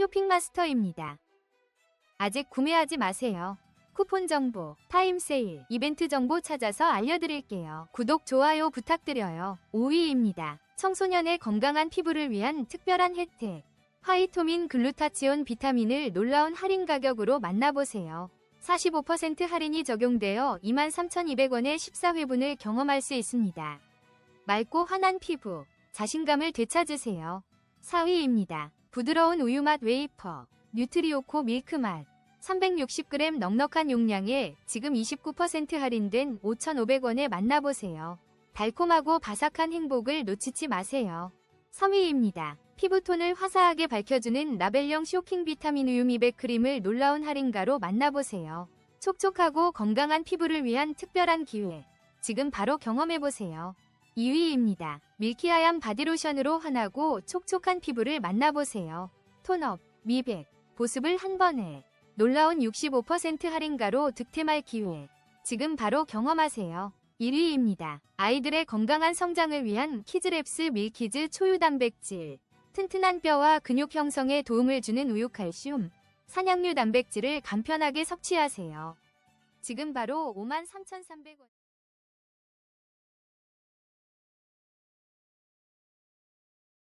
쇼핑마스터입니다. 아직 구매하지 마세요. 쿠폰 정보, 타임 세일, 이벤트 정보 찾아서 알려드릴게요. 구독, 좋아요 부탁드려요. 5위입니다. 청소년의 건강한 피부를 위한 특별한 혜택. 화이토민 글루타치온 비타민을 놀라운 할인 가격으로 만나보세요. 45% 할인이 적용되어 23,200원의 14회분을 경험할 수 있습니다. 맑고 환한 피부, 자신감을 되찾으세요. 4위입니다. 부드러운 우유 맛 웨이퍼, 뉴트리오코 밀크 맛. 360g 넉넉한 용량에 지금 29% 할인된 5,500원에 만나보세요. 달콤하고 바삭한 행복을 놓치지 마세요. 3위입니다. 피부톤을 화사하게 밝혀주는 라벨령 쇼킹 비타민 우유 미백 크림을 놀라운 할인가로 만나보세요. 촉촉하고 건강한 피부를 위한 특별한 기회. 지금 바로 경험해보세요. 2위입니다. 밀키아얌 바디로션으로 환하고 촉촉한 피부를 만나보세요. 톤업, 미백, 보습을 한 번에. 놀라운 65% 할인가로 득템할 기회. 지금 바로 경험하세요. 1위입니다. 아이들의 건강한 성장을 위한 키즈랩스 밀키즈 초유 단백질. 튼튼한 뼈와 근육 형성에 도움을 주는 우유 칼슘, 산양류 단백질을 간편하게 섭취하세요. 지금 바로 53,300원.